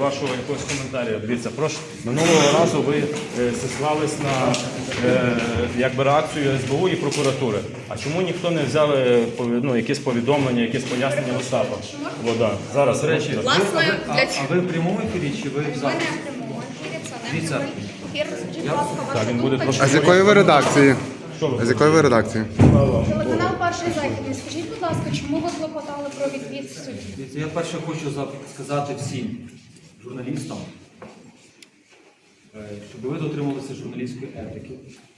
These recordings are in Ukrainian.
вашого якогось коментаря. Дивіться, прошу минулого разу ви е, зіслались на е, якби реакцію СБУ і прокуратури. А чому ніхто не взяв е, пові- ну, якісь повідомлення, якісь пояснення Остапа? Вода. Зараз речі. Власне, а, для а ви в прямому ефірі чи ви в Ми не записі? в прямому ефірі, це не Дивіться, прямий ефір. Скажіть, будь ласка, ваша він буде думка, трошки- А з якої ви редакції? А з якої ви редакції? Телеканал Перший західний. Скажіть, будь ласка, чому ви клопотали про відвід судді? Дивіться, Я перше хочу за- сказати всім журналістам, е, щоб ви дотримувалися журналістської етики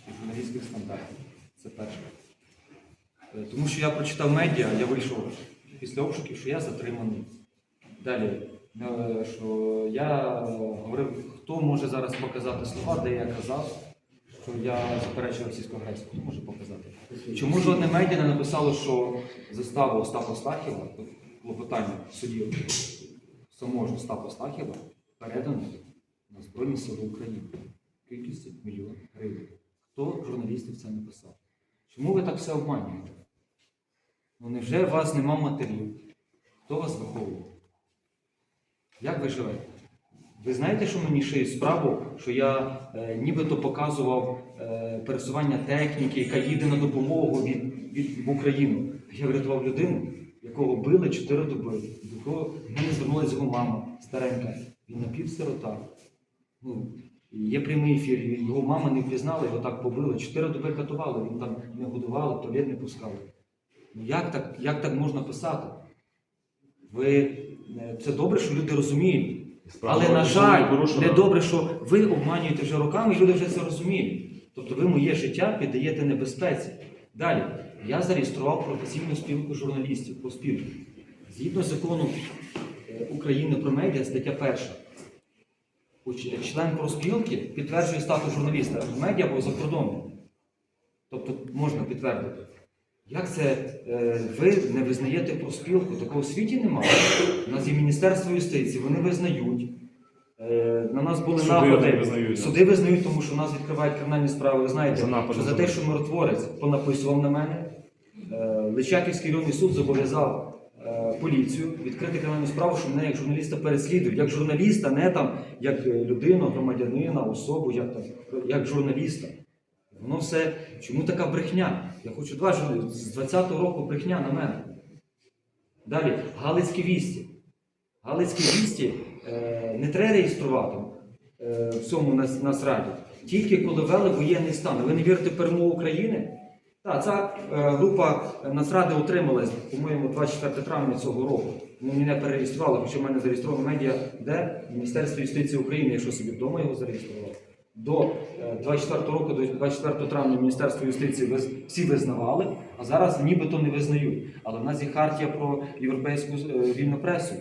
і журналістських стандартів. Це перше. Е, Тому що я прочитав медіа, я вийшов після обшуків, що я затриманий. Далі, е, що я говорив, хто може зараз показати слова, де я казав, що я заперечую російську агресію. Хто може показати? Чому жодне медіа не написало, що заставу Остапа Стахіва, клопотання судді самого Остапа Стахіва передано на Збройні Сили України кількістю мільйон гривень. Хто журналістів це написав? Чому ви так все обманюєте? Ну невже у вас нема матерів? Хто вас виховує? Як ви живете? Ви знаєте, що мені шиють справу, що я е, нібито показував е, пересування техніки, яка їде на допомогу від, від, в Україну. Я врятував людину, якого били 4 доби, до якого в мене звернулася його мама старенька. Він напівсирота. Ну, є прямий ефір, його мама не впізнала, його так побили. Чотири доби катували, він там не годували, туалет не пускали. Ну як так, як так можна писати? Ви, е, це добре, що люди розуміють. Справа Але, на жаль, не добре, що ви обманюєте вже роками, і люди вже це розуміють. Тобто ви моє життя піддаєте небезпеці. Далі, я зареєстрував професійну спілку журналістів по спілку. Згідно закону е, України про медіа, стаття перша. Уч- Член профспілки підтверджує статус журналіста в медіа або за кордоном. Тобто можна підтвердити. Як це е, ви не визнаєте профспілку? Такого в світі немає. У нас є Міністерство юстиції, вони визнають. Е, на нас були Суди напади. визнають. Суди визнають, тому що у нас відкривають кримінальні справи. Ви знаєте, За що за те, що миротворець понаписував на мене, е, Личаківський районний суд зобов'язав е, поліцію відкрити кримінальну справу, що мене як журналіста переслідують. Як журналіста, не там як е, людину, громадянина, особу, як, там, як журналіста. Воно все. Чому така брехня? Я хочу два журналісти. З 20-го року брехня на мене. Далі, Галицькі вісті. Галицькі вісті е, не треба реєструвати е, в цьому нас, насраді. Тільки коли ввели воєнний стан. Ви не вірите перемогу України? Так, ця е, група Нацради отрималась, по-моєму, 24 травня цього року. Вони мене перереєстрували, хоча в мене зареєстровано медіа, де Міністерство юстиції України, якщо собі вдома його зареєстрував. До е, 24 року, до 24 травня Міністерство юстиції всі визнавали, а зараз нібито не визнають. Але в нас є хартія про європейську е, вільну пресу,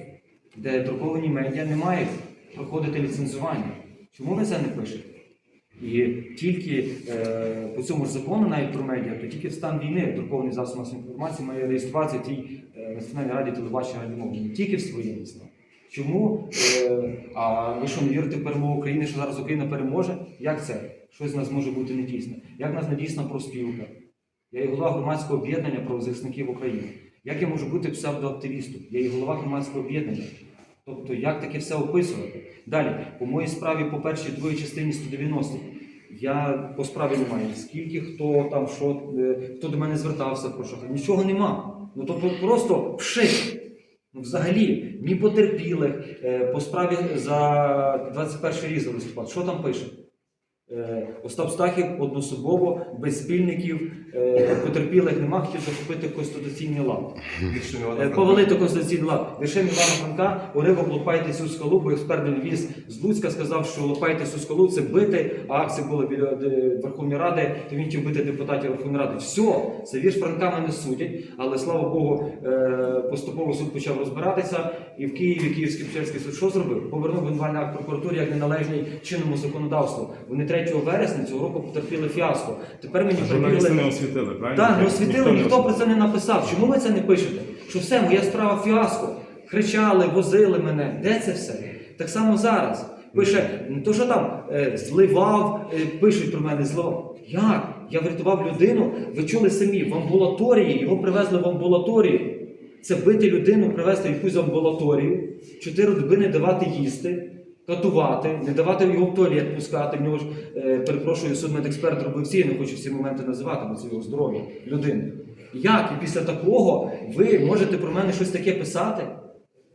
де друковані медіа не мають проходити ліцензування. Чому ви це не пишете? І тільки е, по цьому ж закону, навіть про медіа, то тільки в стан війни друкований засіб масової інформації має реєструватися тій е, Національній раді телебачення радіомовлення, тільки в своєму стан. Чому? Е, а ви що не вірите в перемогу України, що зараз Україна переможе? Як це? Щось з нас може бути недійсне? Як в нас недійсна проспілка? Я є голова громадського об'єднання правозахисників України. Як я можу бути псевдоактивістом? Я є голова громадського об'єднання. Тобто, як таке все описувати? Далі, по моїй справі, по першій другій частині 190, я по справі не маю. Скільки хто там, що, е, хто до мене звертався, про що нічого нема. Ну тобто просто вши. Ну, взагалі, ні потерпілих е, по справі за 21 рік за листопад. Що там пише? Е, Остап Стахів одноособово, без спільників, е, потерпілих нема, хотів захопити конституційний лад. Е, Повалити конституційний лад. Лише Івана Франка уривок лопайте цю скалу, бо експерт віз з Луцька сказав, що лопайте цю скалу це бити, а акція була біля Верховної Ради, то він хотів бити депутатів Верховної Ради. Все, це вірш Франка мене судять, але слава Богу, поступово суд почав розбиратися, і в Києві Київський Печерський суд що зробив? Повернув обвинувальний акт прокуратурі як неналежний чинному законодавству. Вони 3 вересня цього року потерпіли фіаско. Тепер мені Журналісти не освітили, правильно? так, не освітили, ніхто про це не написав. Чому ви це не пишете? Що все, моя справа фіаско. Кричали, возили мене. Де це все? Так само зараз. Пише, не то, що там е, зливав, е, пишуть про мене зливав. Як? Я врятував людину, ви чули самі, в амбулаторії, його привезли в амбулаторію. Це бити людину, привезти в якусь амбулаторію, чотири доби не давати їсти, катувати, не давати його в туалет пускати. В нього ж, е, перепрошую, судмедексперт робив всі, я не хочу всі моменти називати, бо це його здоров'я людини. Як і після такого ви можете про мене щось таке писати?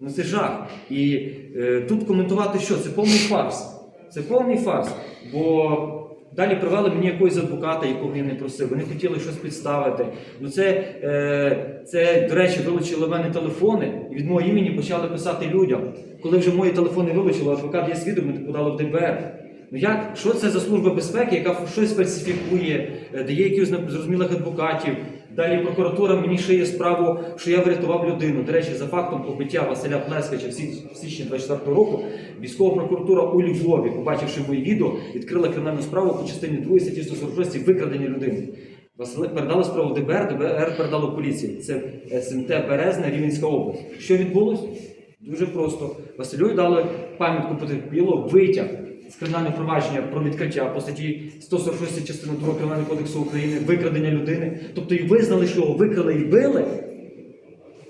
Ну це жах. І е, тут коментувати що? Це повний фарс. Це повний фарс. Бо далі привели мені якогось адвоката, якого я не просив. Вони хотіли щось підставити. Ну це, е, це до речі, вилучили в мене телефони і від мого імені почали писати людям. Коли вже мої телефони вилучили, адвокат є свідомо ми подали в ДБР. Ну як, що це за служба безпеки, яка щось фальсифікує, е, дає якихось незрозумілих адвокатів. Далі прокуратура мені шиє справу, що я врятував людину. До речі, за фактом побиття Василя Плескача в січ- в січні 24 року військова прокуратура у Львові, побачивши мої відео, відкрила кримінальну справу по частині 2 статті 146 викрадення людини. Василь передали справу ДБР, ДБР передало поліції. Це СМТ Березна, Рівненська область. Що відбулось? Дуже просто. Василю дали пам'ятку потерпілого, витяг з кримінального провадження про відкриття по статті 146 частини 2 Кримінального кодексу України, викрадення людини. Тобто і визнали, що його викрали і били,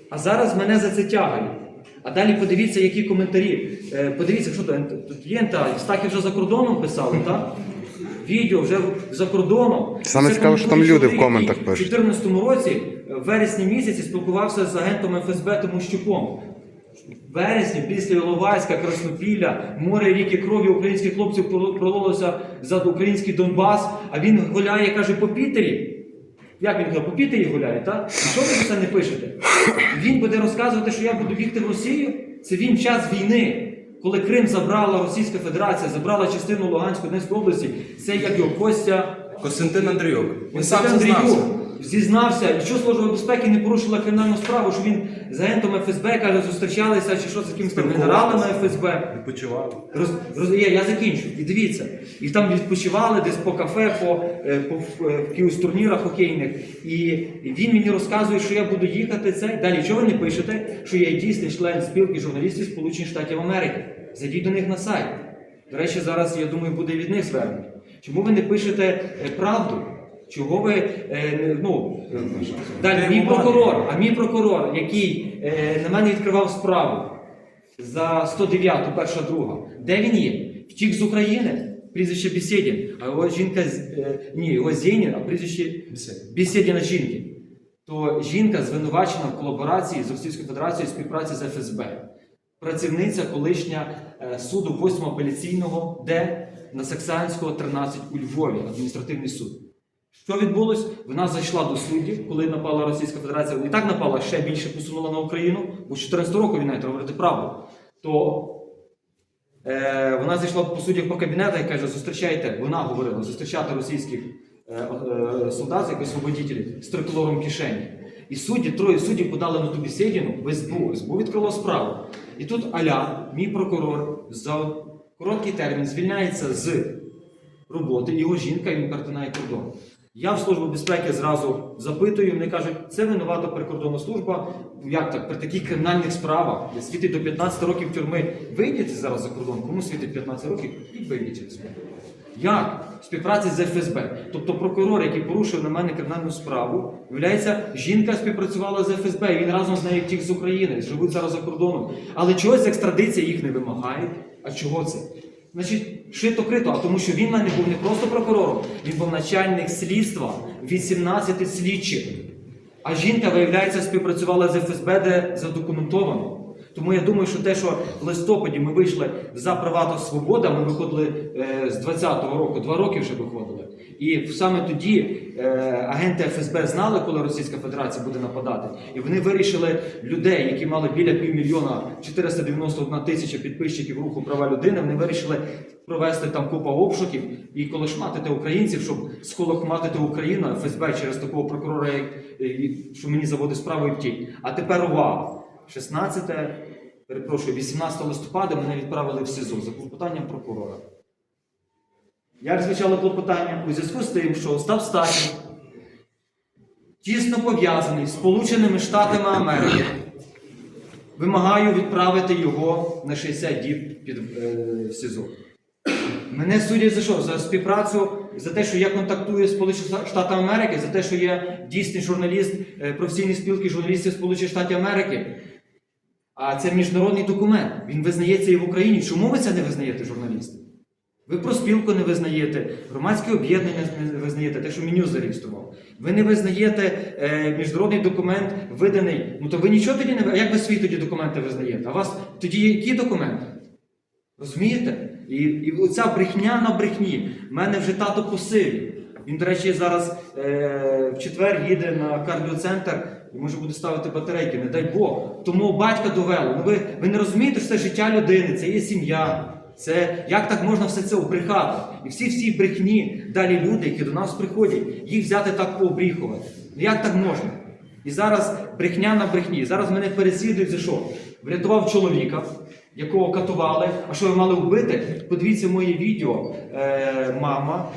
а зараз мене за це тягають. А далі подивіться, які коментарі. Е, подивіться, що тут є та Стахів вже за кордоном писали, так? Відео вже за кордоном. Саме цікаво, що там люди в коментах пишуть. У 2014 році, е, в вересні місяці, спілкувався з агентом ФСБ Тимощуком. В вересні, після Іловайська, Краснопілля, море ріки крові українських хлопців прол- пролилося за український Донбас, а він гуляє, каже, по Пітері. Як він каже, по Пітері гуляє, так? Що ви це не пишете? Він буде розказувати, що я буду бігти в Росію? Це він час війни. Коли Крим забрала Російська Федерація, забрала частину Луганської Донецької області, це як його Костя Костянтин Андрійок. Він сам Костянтин зізнався. І що Служба безпеки не порушила кримінальну справу, що він з агентом ФСБ каже, зустрічалися чи що з якимось там генералами ФСБ. Відпочивали. Роз, роз, я, я закінчу. І дивіться. І там відпочивали десь по кафе, по, е, по е, якихось турнірах хокейних. І, і він мені розказує, що я буду їхати це. Далі, чого ви не пишете, що я дійсний член спілки журналістів Сполучених Штатів Америки. Зайдіть до них на сайт. До речі, зараз, я думаю, буде від них звернення. Чому ви не пишете е, правду? Чого ви е, ну далі мій прокурор, а мій прокурор, який е, на мене відкривав справу за 109, перша друга. Де він є? Втік з України, прізвище Бесєдін, а його жінка з- е, ні, його Зєнін, а прізвище Бесєдін. Бесєдіна жінки. То жінка звинувачена в колаборації з Російською Федерацією співпраці з ФСБ. Працівниця колишня е, суду 8 апеляційного, де на Саксанського 13 у Львові, адміністративний суд. Що відбулось? Вона зайшла до суддів, коли напала Російська Федерація. І так напала ще більше посунула на Україну, бо з 14 року війна, треба говорити правду. То е, вона зайшла по суддях по кабінету і каже: зустрічайте, вона говорила, зустрічати російських е, е, солдат, як освободітелів з триколором кишені. І судді, троє суддів подали на ту бесідіну в СБУ. СБУ відкрило справу. І тут Аля, мій прокурор, за короткий термін звільняється з роботи, його жінка він перетинає кордон. Я в службу безпеки зразу запитую, вони кажуть, це винувата прикордонна служба. Як так? При таких кримінальних справах, де світить до 15 років тюрми, вийдете зараз за кордон, кому світить 15 років, і вийдіть через кордон. Як? Співпраця з ФСБ. Тобто прокурор, який порушив на мене кримінальну справу, виявляється, жінка співпрацювала з ФСБ, і він разом з нею втік з України, живуть зараз за кордоном. Але чогось екстрадиція їх не вимагає. А чого це? Значить, шито крито, а тому що він в мене був не просто прокурором, він був начальник слідства 18 слідчих. А жінка, виявляється, співпрацювала з ФСБ, де задокументовано. Тому я думаю, що те, що в листопаді ми вийшли за права та свобода, ми виходили е, з 20-го року, два роки вже виходили. І саме тоді е, агенти ФСБ знали, коли Російська Федерація буде нападати. І вони вирішили людей, які мали біля півмільйона 491 тисяча підписчиків руху права людини, вони вирішили провести там купа обшуків і колошматити українців, щоб сколохматити Україну, ФСБ через такого прокурора, як, е, що мені заводить справу і втік. А тепер увага! 16, перепрошую, 18 листопада мене відправили в СІЗО за клопотанням прокурора. Як звучало клопотання? У зв'язку з тим, що Остап Стахів тісно пов'язаний з Сполученими Штатами Америки, вимагаю відправити його на 60 діб під, е, в СІЗО. Мене судять за що? За співпрацю за те, що я контактую з Сполученими Штатами Америки, за те, що я дійсний журналіст е, професійної спілки журналістів Сполучених Штатів Америки. А це міжнародний документ. Він визнається і в Україні. Чому ви це не визнаєте, журналісти? Ви про спілку не визнаєте, громадське об'єднання не визнаєте, те, що меню зареєстрував. Ви не визнаєте е, міжнародний документ, виданий. Ну то ви нічого тоді не ви- як ви свої тоді документи визнаєте? А вас тоді які документи? Розумієте? І, і оця брехня на брехні. Мене вже тато по. Він, до речі, зараз е, в четвер їде на кардіоцентр і може буде ставити батарейки, не дай Бог. Тому батька довело. Ну ви, ви не розумієте, що це життя людини, це є сім'я. Це як так можна все це обрехати? І всі всі брехні далі люди, які до нас приходять, їх взяти так пообріхувати. Ну як так можна? І зараз брехня на брехні. Зараз мене переслідують за що? Врятував чоловіка, якого катували. А що ви мали вбити? Подивіться моє відео. Е, мама,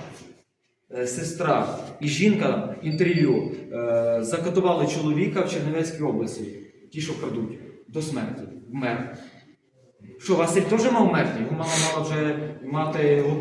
е, сестра і жінка інтерв'ю е, закатували чоловіка в Чернівецькій області. Ті, що крадуть, до смерті. Вмер. Що, Василь теж мав мерти? Його мала мала вже мати його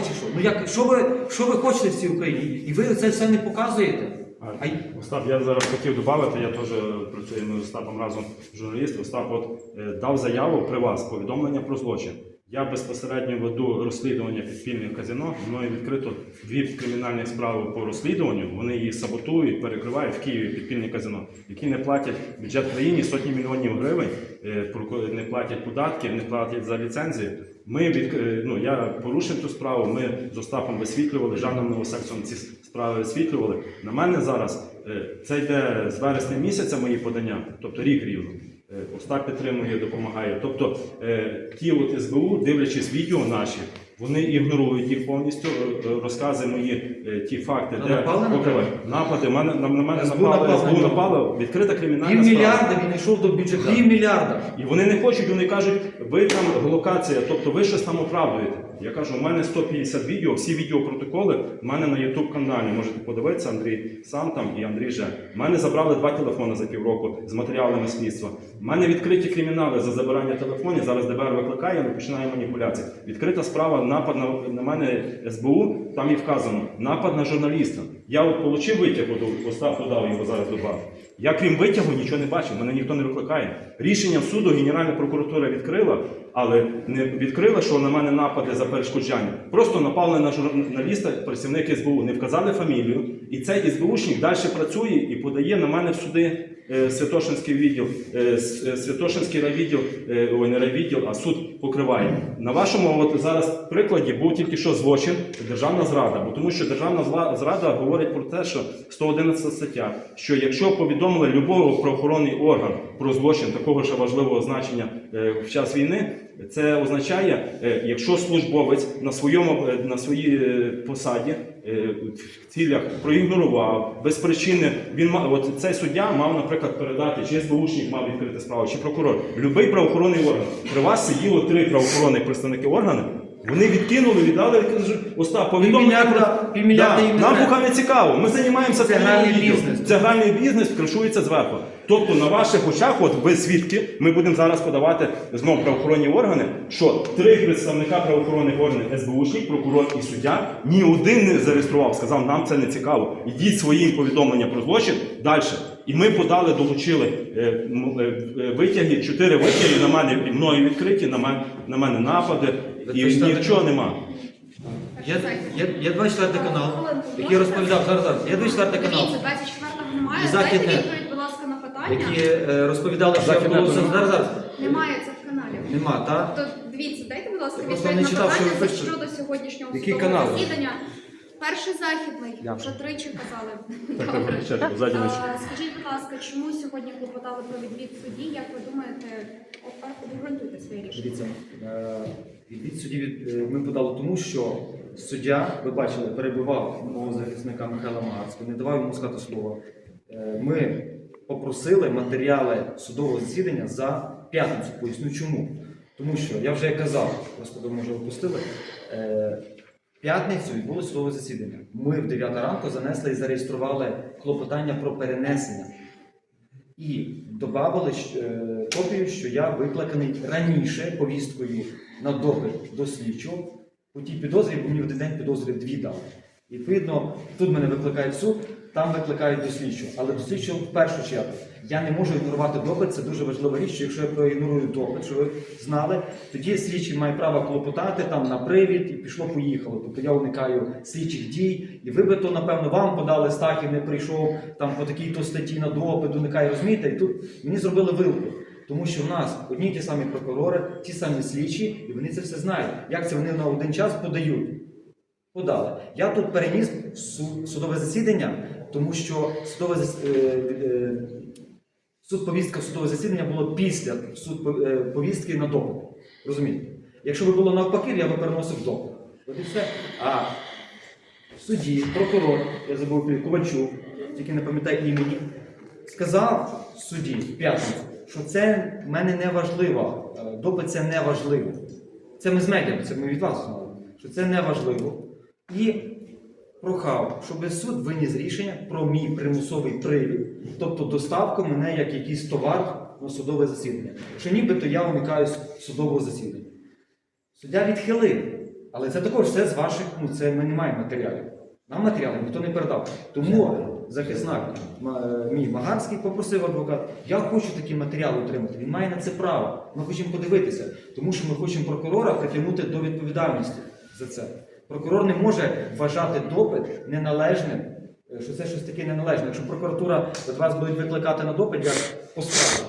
чи що? Ну як, що ви, що ви хочете в цій Україні? І ви це все не показуєте? А й- Остап, я зараз хотів додати, я теж працюю ми з Остапом разом журналіст. Остап от е, дав заяву при вас, повідомлення про злочин. Я безпосередньо веду розслідування підпільних казино. Мною відкрито дві кримінальні справи по розслідуванню. Вони її саботують, перекривають в Києві підпільні казино, які не платять бюджет країні сотні мільйонів гривень, е, не платять податки, не платять за ліцензії. Ми від е, ну я порушив цю справу. Ми з Остапом висвітлювали жанром новосексом ці справи висвітлювали. На мене зараз е, це йде з вересня місяця мої подання, тобто рік рівно. Е, Остап підтримує, допомагає. Тобто е, ті от СБУ, дивлячись відео наші, вони ігнорують їх повністю, е, е, розкази мої, е, ті факти, де напали на покривають. напади. Мене на, на мене СБУ напали, напали СБУ тебе? відкрита кримінальна Пів справа. мільярда він йшов до бюджету. Пів мільярда. І вони не хочуть, вони кажуть, ви там локація, тобто ви щось там оправдуєте. Я кажу, у мене 150 відео, всі відеопротоколи в мене на YouTube каналі. Можете подивитися, Андрій сам там і Андрій же. У мене забрали два телефони за півроку з матеріалами слідства. У мене відкриті кримінали за забирання телефонів. Зараз ДБР викликає, ми починаємо маніпуляції. Відкрита справа, напад на, на мене СБУ, там і вказано, напад на журналіста. Я от отримав витяг, от Остап додав його зараз добав. Я крім витягу нічого не бачив, мене ніхто не викликає. Рішенням суду Генеральна прокуратура відкрила, але не відкрила, що на мене напади за перешкоджання. Просто напали на журналіста, працівник СБУ, не вказали фамілію. І цей СБУшник далі працює і подає на мене в суди е, Святошинський відділ, е, е, Святошинський райвідділ, ой, не райвідділ, а суд покриває. На вашому от зараз прикладі був тільки що злочин, державна зрада. Бо тому що державна зрада говорить про те, що 111 стаття, що якщо повідомили любого правоохоронний орган про злочин такого ж важливого значення в час війни, це означає, е, якщо службовець на своєму е, на своїй е, посаді в цілях проігнорував без причини. Він мав от цей суддя мав, наприклад, передати, чи СБУшник мав відкрити справу, чи прокурор. Любий правоохоронний орган. При вас сиділо три правоохоронних представники органу. Вони відкинули, віддали, кажуть, Остап, повідомлення про півмільярда Да, нам поки не цікаво. Ми займаємося Це гральний бізнес. Це гральний бізнес кришується зверху. Тобто на ваших очах, от ви свідки, ми будемо зараз подавати знову правоохоронні органи, що три представника правоохоронних органів СБУшник, прокурор і суддя ні один не зареєстрував, сказав, нам це не цікаво. Ідіть свої повідомлення про злочин далі. І ми подали, долучили е, е, е, витяги, чотири витяги на мене і мною відкриті, на мене, на мене напади, і нічого нема. Є, є, є 24 канал, який розповідав зараз. зараз. Є 24 канал, 24-го немає. І Західне. Які е, розповідали, що я вдалося теж. зараз. зараз. Немає цих каналів. Нема, так? То дивіться, дайте, будь ласка, Я просто відповідь не на читав, що питання пишете. щодо сьогоднішнього Який судового канал? засідання. Перший західний, вже тричі казали. Добре. А, Скажіть, будь ласка, чому сьогодні клопотали про відвід судді? Як ви думаєте, обґрунтуйте своє рішення? Дивіться, е, відвід судді від, е, ми подали тому, що суддя, ви бачили, перебивав мого захисника Михайла Магарського, не давав йому сказати слово. Е, Ми попросили матеріали судового засідання за п'ятницю. Поясню чому. Тому що я вже казав, просто може опустили. е, П'ятницю відбулося судове засідання. Ми в 9 ранку занесли і зареєстрували клопотання про перенесення. І додали е, копію, що я викликаний раніше повісткою на допит до слідчого по тій підозрі, бо мені в один день підозри дві дали. І, Відповідно, тут мене викликають суд, там викликають до слідчого. Але до в першу чергу. Я не можу ігнорувати допит, це дуже важлива річ, що якщо я проігнорую допит, що ви знали, тоді слідчий має право клопотати там на привід і пішло-поїхало. Тобто я уникаю слідчих дій, і ви би то, напевно, вам подали Стахів, не прийшов там по такій-то статті на допит, уникає, розумієте? І тут мені зробили вилку. Тому що в нас одні ті самі прокурори, ті самі слідчі, і вони це все знають. Як це вони на один час подають? Подали. Я тут переніс судове засідання, тому що судове е, е, суд повістка судове засідання було після суд е, повістки на допит. Розумієте? Якщо би було навпаки, я би переносив допит. І все. А в суді прокурор, я забув Ковальчук, тільки не пам'ятаю імені, сказав судді в п'ятницю, що це в мене не важливо, допит це не важливо. Це ми з медіа, це ми від вас знали, що це не важливо. І прохав, щоб суд виніс рішення про мій примусовий привід, тобто доставку мене як якийсь товар на судове засідання. Що нібито я уникаю судового засідання. Суддя відхилив. Але це також все з ваших, ну це ми не маємо матеріалів. Нам матеріалів ніхто не передав. Тому захисник мій Магарський попросив адвокат, я хочу такі матеріали отримати. Він має на це право. Ми хочемо подивитися, тому що ми хочемо прокурора притягнути до відповідальності за це. Прокурор не може вважати допит неналежним, е, що це щось таке неналежне. Якщо прокуратура от вас будуть викликати на допит, як по справі,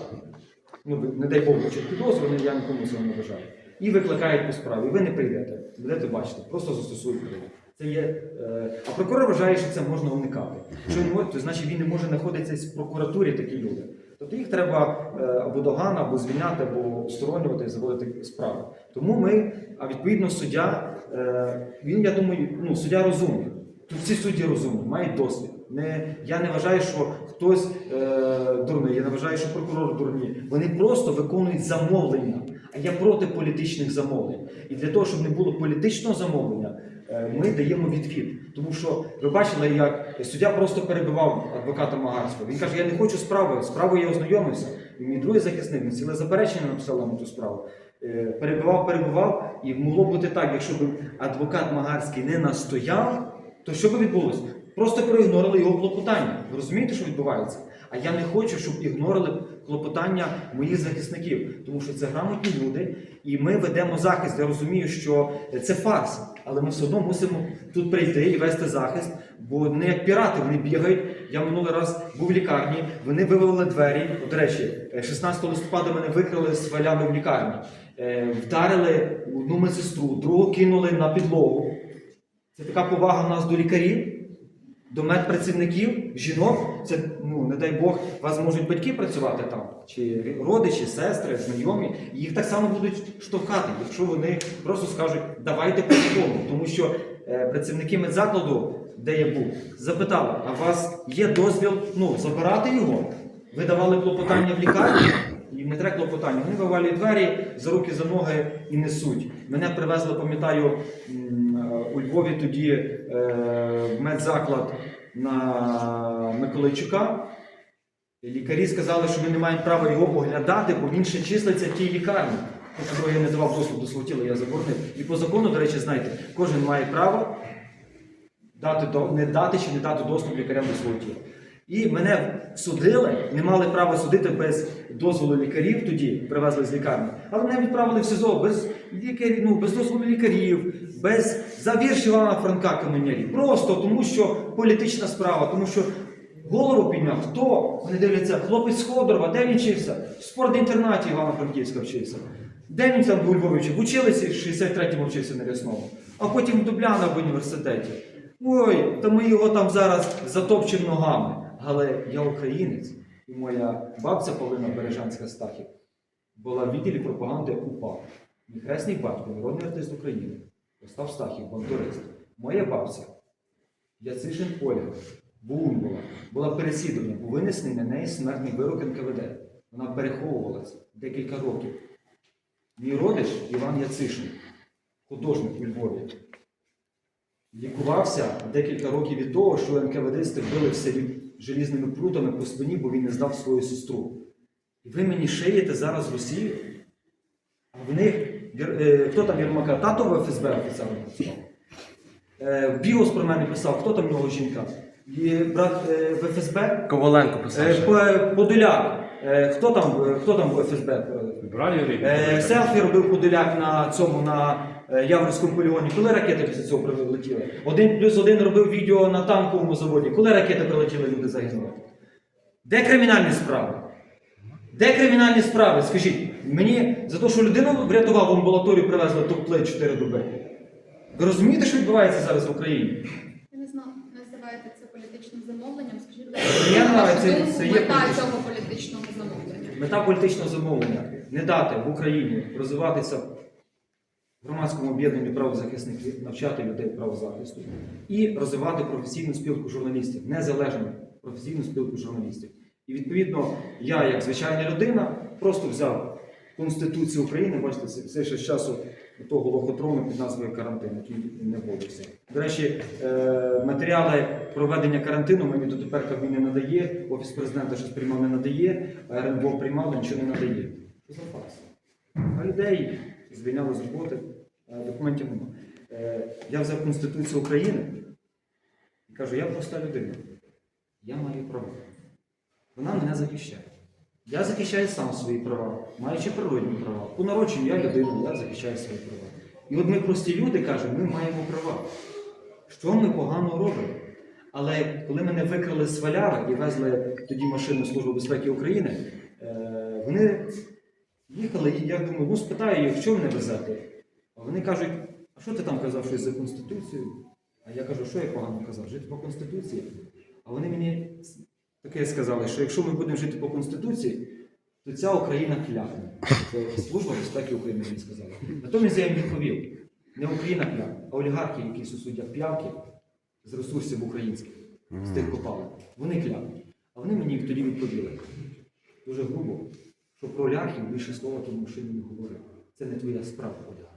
ну, не дай Бог, чи підозру, я нікому цього не бажаю. І викликають по справі. Ви не прийдете. Будете бачити, просто застосують привід. Це є, е, а прокурор вважає, що це можна уникати. Якщо він може, то значить він не може знаходитися в прокуратурі такі люди. Тобто їх треба е, або догана, або звільняти, або сторонювати і заводити справи. Тому ми, а відповідно, суддя, е, він, я думаю, ну, суддя розумний. Тут всі судді розумні, мають досвід. Не, я не вважаю, що хтось е, дурний, я не вважаю, що прокурор дурні. Вони просто виконують замовлення. А я проти політичних замовлень. І для того, щоб не було політичного замовлення, ми даємо відвід. Тому що ви бачили, як суддя просто перебивав адвоката Магарського. Він каже: Я не хочу справи, справою я ознайомився. І мій другий захисник він ціле заперечення написав на ту справу. Е, Перебивав, перебивав, і могло бути так, якщо б адвокат Магарський не настояв, то що би відбулося? Просто проігнорили його клопотання. Ви розумієте, що відбувається? А я не хочу, щоб ігнорили клопотання моїх захисників, тому що це грамотні люди, і ми ведемо захист. Я розумію, що це фарс, але ми все одно мусимо тут прийти і вести захист, бо не як пірати, вони бігають. Я минулий раз був в лікарні, вони вивели двері. От, До речі, е, 16 листопада мене викрили з валями в лікарні, Е, вдарили одну медсестру, другу кинули на підлогу. Це така повага в нас до лікарів, до медпрацівників, жінок. Це, ну, не дай Бог, вас можуть батьки працювати там, чи родичі, сестри, знайомі. Їх так само будуть штовхати, якщо вони просто скажуть, давайте по закону. Тому що е, працівники медзакладу, де я був, запитали, а у вас є дозвіл ну, забирати його? Ви давали клопотання в лікарні? І не треба клопотання. Вони вивалюють двері за руки, за ноги і несуть. Мене привезли, пам'ятаю, е, у Львові тоді е, медзаклад на Миколайчука. Лікарі сказали, що ми не маємо права його оглядати, бо він ще числиться в тій лікарні. Я не давав доступ до свого тіла, я заборонив. І по закону, до речі, знаєте, кожен має право дати не дати чи не дати доступ лікарям до свого тіла. І мене судили, не мали права судити без дозволу лікарів тоді, привезли з лікарні. Але мене відправили в СИЗО без лікарів, ну, без дозволу лікарів, без за вірш Івана Франка Каменярі. Просто тому, що політична справа, тому що голову підняв. Хто? Вони дивляться, хлопець з Ходорова, де він вчився? В спортінтернаті Івано-Франківська вчився. Де він там у Львові вчив? В в 63-му вчився на Рясному, а потім в Дубляна в університеті. Ой, та ми його там зараз затопчемо ногами. Але я українець, і моя бабця Павлина Бережанська Стахів була в відділі пропаганди УПА. Мій хресний батько, народний артист України, Остап Стахів, бандурист. Моя бабця, Яцишин Ольга, Буун була, переслідувана, був винесений на неї смертний вирок НКВД. Вона переховувалася декілька років. Мій родич Іван Яцишин, художник у Львові, лікувався декілька років від того, що НКВДсти били в селі желізними прутами по спині, бо він не здав свою сестру. І ви мені шиєте зараз Росію? А в них, е, хто там Єрмака? Тато в ФСБ офіцером працював? Е, Біос про мене писав, хто там в нього жінка? І брат е, в ФСБ? Коваленко писав. Е, Подоляк. Е, Хто там, хто там в ФСБ? Е, Селфі робив Подоляк на цьому на Яворському полігоні. Коли ракети після цього прилетіли? Один плюс один робив відео на танковому заводі. Коли ракети прилетіли, люди загинули. Де кримінальні справи? Де кримінальні справи? Скажіть, мені за те, що людину врятував в амбулаторію, привезли топ-плей 4 доби. Ви розумієте, що відбувається зараз в Україні? Я не знаю, називаєте це політичним замовленням. Скажіть, Я знаю, це- це є мета політичне. цього політичного замовлення. Мета політичного замовлення не дати в Україні розвиватися громадському об'єднанню правозахисників, навчати людей правозахисту і розвивати професійну спілку журналістів, незалежну професійну спілку журналістів. І відповідно, я, як звичайна людина, просто взяв Конституцію України, бачите, це ще з часу того лохотрону під назвою карантин, який не вводився. До речі, е, матеріали проведення карантину мені дотепер Кабмін не надає, Офіс президента щось приймав не надає, а РНБО приймав, нічого не надає. Що за факт? А людей звільняли з роботи, документів нема. Е, Я взяв Конституцію України і кажу, я проста людина. Я маю права. Вона мене захищає. Я захищаю сам свої права, маючи природні права. По народженню я людина, я захищаю свої права. І от ми прості люди кажемо, ми маємо права. Що ми погано робимо? Але коли мене викрали з Валяра і везли тоді машину Служби безпеки України, е, вони їхали, і я думаю, ну спитаю їх, що мене везете? Вони кажуть, а що ти там казав щось за Конституцію? А я кажу, що я погано казав? Жити по Конституції. А вони мені таке сказали, що якщо ми будемо жити по Конституції, то ця Україна кляне. Це Служба безпеки України мені сказала. Натомість я їм відповів: не Україна кляне, а олігархи, які сусудять п'явки з ресурсів українських, з тих копалин. Вони клянуть. А вони мені тоді відповіли. Дуже грубо, що про олігархів більше слова тому що не говорив. Це не твоя справа, олігарх.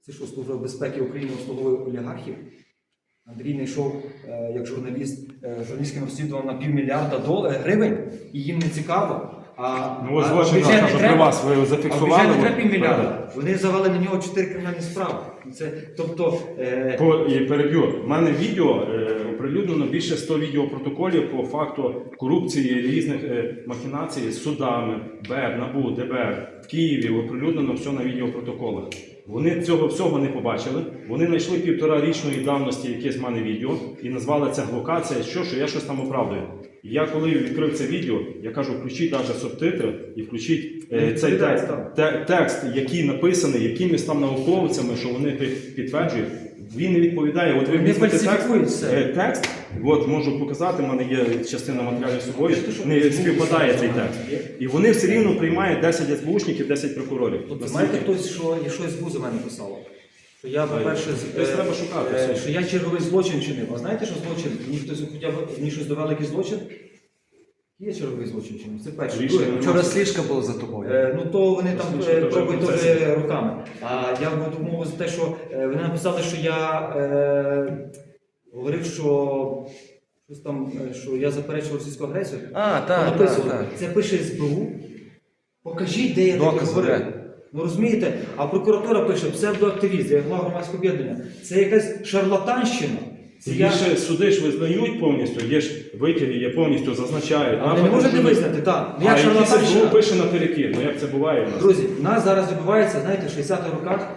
Це що, Служба безпеки України обслуговує олігархів? Андрій не йшов е, як журналіст е, журналістським розслідуванням на півмільярда дол- гривень, і їм не цікаво. А, Ну, ось а бюджет не треба. при вас ви А зафіксували. бюджет не треба півмільярда. Вони завели на нього чотири кримінальні справи. Це, тобто, е, По, і переб'ю. У мене відео е, оприлюднено більше 100 відеопротоколів по факту корупції різних е, махінацій з судами, БЕБ, НАБУ, ДБР в Києві оприлюднено все на відеопротоколах. Вони цього всього не побачили. Вони знайшли півтора річної давності якесь в мене відео і назвали це глокація, що, що я щось там оправдую. І я коли відкрив це відео, я кажу, включіть навіть субтитри і включіть е, цей текст, те- текст, який написаний якимись там науковцями, що вони підтверджують, він не відповідає. От ви текст, все. е, текст, от можу показати, в мене є частина матеріалів з собою, не співпадає цей текст. І вони все рівно приймають 10 СБУшників, 10 прокурорів. От Настільки- знаєте хтось, що і що СБУ за мене писало? Що я, по-перше, з- Десь е, треба шукати е, що я черговий злочин чинив. А знаєте, що злочин? Мені хтось хоча б мені щось довели якийсь злочин? Є черговий злочин чинив. Це перше. Рішення Друге, Вчора сліжка була за тобою. Е, ну то вони там е, пробують добре руками. А я буду мову за те, що е, вони написали, що я е, говорив, що щось там, е, що я заперечував російську агресію. А, так, Написано. так, так. Це пише СБУ. Покажіть, де я таке Докази, говорив. де? Ну розумієте, а прокуратура пише псевдоактивіст, я голова громадського об'єднання. Це якась шарлатанщина. Це я... Більше суди ж визнають повністю, є ж витяги, є повністю зазначають. А ви не можете визнати, так. Ну, А як якийсь шарлатанщина. СБУ пише наперекір, ну як це буває в нас? Друзі, у нас зараз відбувається, знаєте, в 60-х роках.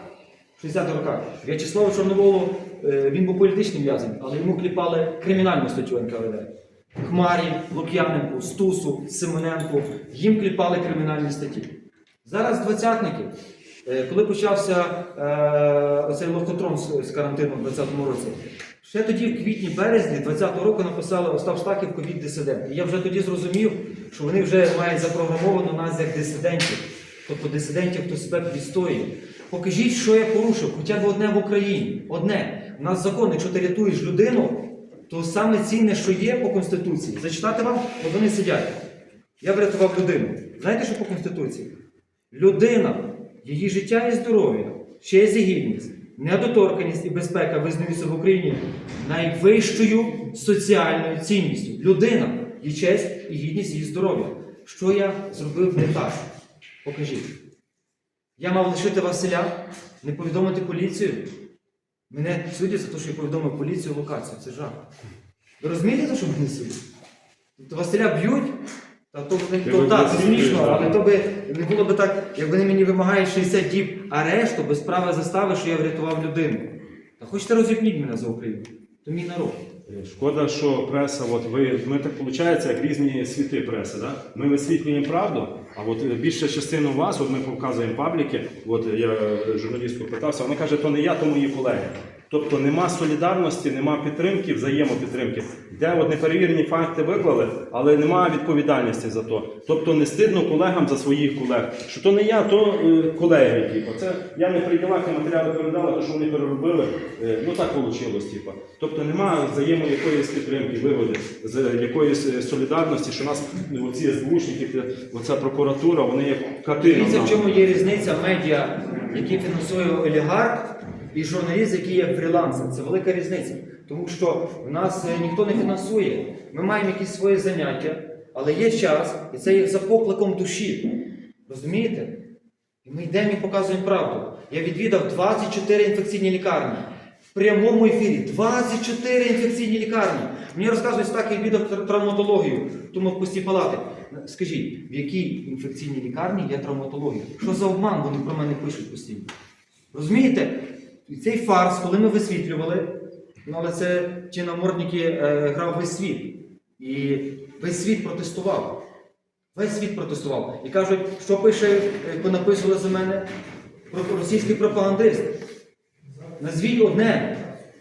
В 60-х роках В'ячеславу Чорноволу е, він був політичним в'язнем, але йому кліпали кримінальну статтю НКВД. Хмарі, Лук'яненку, Стусу, Симоненку, їм кліпали кримінальні статті. Зараз двадцятники, е, коли почався е, оцей лохотрон з, з карантину в 20-му році, ще тоді, в квітні-березні 20-го року написали Остап Стаків ковід-дисидент. І я вже тоді зрозумів, що вони вже мають запрограмовано нас як дисидентів, тобто дисидентів, хто себе відстоює. Покажіть, що я порушив, хоча б одне в Україні. Одне. У нас закон, якщо ти рятуєш людину, то саме цінне, що є по Конституції. Зачитати вам, от вони сидять. Я врятував людину. Знаєте, що по Конституції? Людина, її життя і здоров'я, честь і гідність, недоторканість і безпека визнаються в Україні найвищою соціальною цінністю. Людина, її честь і гідність, її здоров'я. Що я зробив не так? Покажіть. Я мав лишити Василя, не повідомити поліцію. Мене судять за те, що я повідомив поліцію локацію. Це жах. Ви розумієте, за що мене судять? Тобто Василя б'ють, та то, то, так, це смішно, але то би не було б так, як вони мені вимагають 60 діб арешту без права застави, що я врятував людину. Та хочете розіпніть мене за Україну? То мій народ. Шкода, що преса, от ви, ми так виходить, як різні світи преси. Да? Ми висвітлюємо правду, а от е, більша частина вас, от ми показуємо пабліки, от я е, журналістку питався, вона каже, то не я, то мої колеги. Тобто нема солідарності, нема підтримки, взаємопідтримки. Де от неперевірені факти виклали, але нема відповідальності за то. Тобто не стидно колегам за своїх колег. Що то не я, то е, колеги. Типу. Це я не при ділах і матеріали передала, то що вони переробили. Е, ну так вийшло. Типу. Тобто нема взаємо якоїсь підтримки, виводи, з якоїсь е, солідарності, що нас ну, оці СБУшники, те- оця прокуратура, вони як катина. Дивіться, в чому є різниця медіа, які фінансує олігарх, і журналіст, який є фрілансер. Це велика різниця. Тому що в нас е, ніхто не фінансує. Ми маємо якісь свої заняття, але є час, і це є за покликом душі. Розумієте? І ми йдемо і показуємо правду. Я відвідав 24 інфекційні лікарні. В прямому ефірі 24 інфекційні лікарні. Мені розказують, так я відвідав травматологію, тому в пусті палати. Скажіть, в якій інфекційній лікарні є травматологія? Що за обман вони про мене пишуть постійно? Розумієте? І цей фарс, коли ми висвітлювали, ну але це чи намордники е, грав весь світ. І весь світ протестував. Весь світ протестував. І кажуть, що пише, е, понаписували за мене про російський пропагандист. Назвіть одне.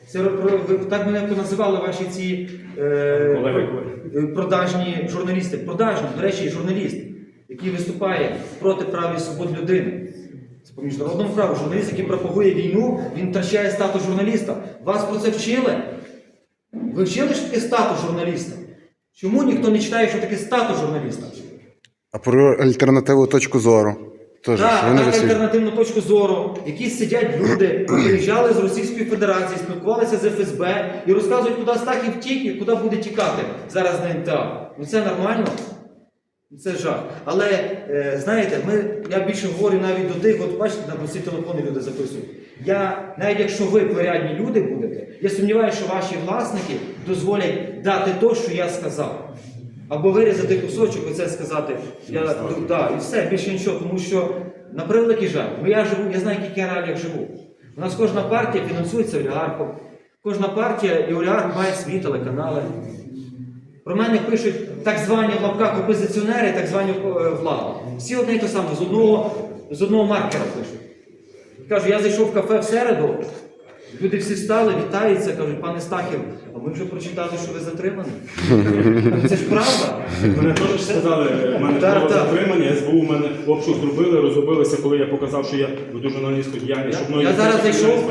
Це ви так мене називали ваші ці е, е, продажні журналісти. Продажні, до речі, журналіст, який виступає проти прав і свобод людини. По міжнародному праву. Журналіст, який пропагує війну, він втрачає статус журналіста. Вас про це вчили? Ви вчили, що таке статус журналіста? Чому ніхто не читає, що таке статус журналіста? А про альтернативну точку зору. Теж Так, так, альтернативну точку зору, які сидять люди, приїжджали з Російської Федерації, спілкувалися з ФСБ і розказують, куди Стахів втік і куди буде тікати зараз на НТА. Ну це нормально? Ну, Це жах. Але е, знаєте, ми, я більше говорю навіть до тих, от бачите, на прості телефони люди записують. Я, навіть якщо ви порядні люди будете, я сумніваюся, що ваші власники дозволять дати то, що я сказав. Або вирізати кусочок, оце сказати. Я, да, і все, більше нічого. Тому що, на превеликий жаль, бо я живу, я знаю, яких я реаліях живу. У нас кожна партія фінансується олігархом. Кожна партія і олігарх має свої телеканали. Про мене пишуть так звані в лапках опозиціонери, так звані е, влада. Всі одне й те саме, з одного, з одного маркера пишуть. Кажу, я зайшов в кафе в середу, люди всі встали, вітаються, кажуть, пане Стахів, а ми вже прочитали, що ви затримані. Це ж правда. Мене теж сказали, в мене Так, було так. затримання, СБУ мене обшук зробили, розробилися, коли я показав, що я веду журналістську діяльність, щоб мною Я зараз зайшов,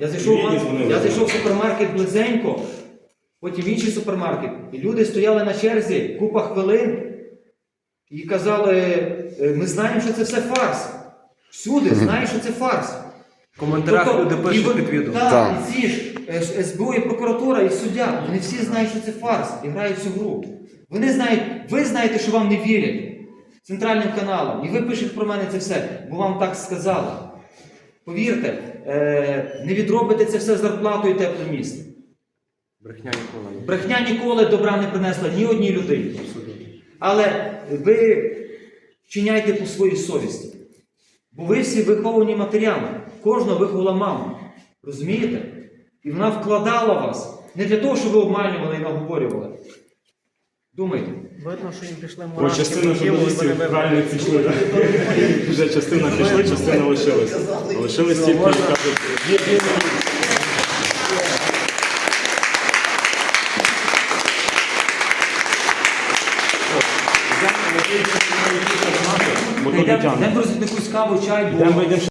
я зайшов, в- я зайшов в супермаркет близенько, потім в інший супермаркет, і люди стояли на черзі купа хвилин і казали, «Е, ми знаємо, що це все фарс. Всюди знають, що це фарс. В коментарях люди пишуть під відео. Так, Так. і ці ж е, СБУ, і прокуратура, і суддя, вони всі знають, що це фарс і грають цю гру. Вони знають, ви знаєте, що вам не вірять центральним каналам. І ви пишете про мене це все, бо вам так сказали. Повірте, е, не відробите це все зарплатою тепле місце. Брехня ніколи. не. Брехня ніколи добра не принесла ні одній людині. Але ви вчиняйте по своїй совісті. Бо ви всі виховані матерями. Кожного виховала мама. Розумієте? І вона вкладала вас не для того, щоб ви обманювали і наговорювали. Думайте. Видно, що їм пішли Бо частина журналістів правильно пішли. так? Вже частина пішли, частина лишилась. Лишились ті, які кажуть, є вільно. Не Йдемо тягне. йдемо каву, чай, бо Йдемо, йдемо